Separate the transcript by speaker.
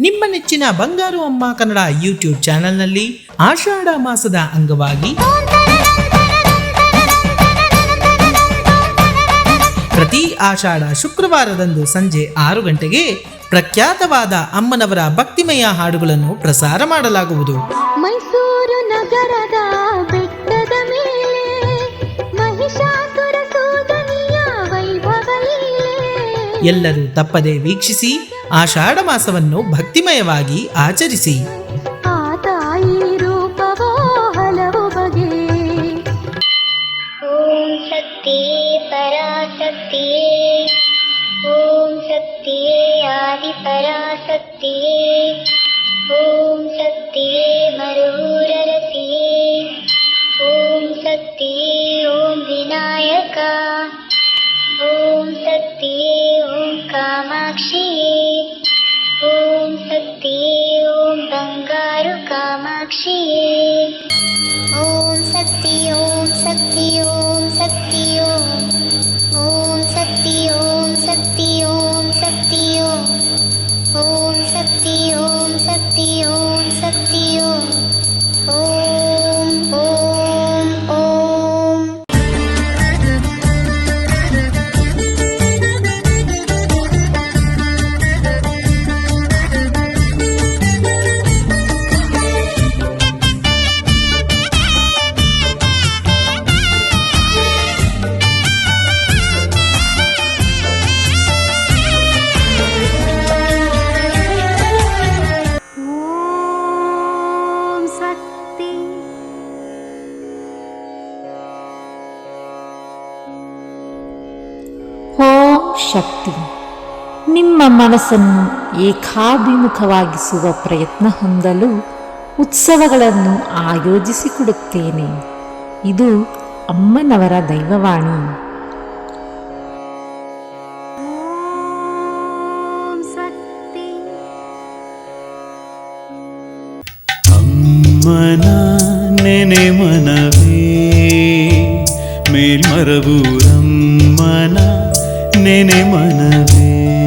Speaker 1: ನಿಮ್ಮ ನೆಚ್ಚಿನ ಬಂಗಾರು ಅಮ್ಮ ಕನ್ನಡ ಯೂಟ್ಯೂಬ್ ಚಾನೆಲ್ನಲ್ಲಿ ಆಷಾಢ ಮಾಸದ ಅಂಗವಾಗಿ ಪ್ರತಿ ಆಷಾಢ ಶುಕ್ರವಾರದಂದು ಸಂಜೆ ಆರು ಗಂಟೆಗೆ ಪ್ರಖ್ಯಾತವಾದ ಅಮ್ಮನವರ ಭಕ್ತಿಮಯ ಹಾಡುಗಳನ್ನು ಪ್ರಸಾರ ಮಾಡಲಾಗುವುದು.
Speaker 2: ಮೈಸೂರು ನಗರದ ಬೆಟ್ಟದ ಮೇಲೆ ಮಹಿಷಾಸುರ
Speaker 1: ಎಲ್ಲರೂ ತಪ್ಪದೆ ವೀಕ್ಷಿಸಿ ಆಷಾಢ ಮಾಸವನ್ನು ಭಕ್ತಿಮಯವಾಗಿ ಆಚರಿಸಿ.
Speaker 2: ಆ ತಾಯಿ ರೂಪವೋ ಹಲವು ಬಗೆ.
Speaker 3: ಓಂ ಶಕ್ತಿಯೇ ವಿನಾಯಕ. ಓಂ ಶಕ್ತಿಯೇ ಕಾಮಾಕ್ಷಿಯೇ ಓಂ ಶಕ್ತಿ ಓಂ ಶಕ್ತಿ ಓಂ ಶಕ್ತಿ.
Speaker 4: ನಿಮ್ಮ ಮನಸ್ಸನ್ನು ಏಕಾಭಿಮುಖವಾಗಿಸುವ ಪ್ರಯತ್ನ ಹೊಂದಲು ಉತ್ಸವಗಳನ್ನು ಆಯೋಜಿಸಿಕೊಡುತ್ತೇನೆ ಇದು ಅಮ್ಮನವರ ದೈವವಾಣಿ.
Speaker 2: ಓಂ ಶಕ್ತಿ.
Speaker 5: ಅಮ್ಮನ ನೆನೆ ಮನವೇ ಮೇಲ್ಮರಬೂರಮ್ಮನ నేనే మనవే.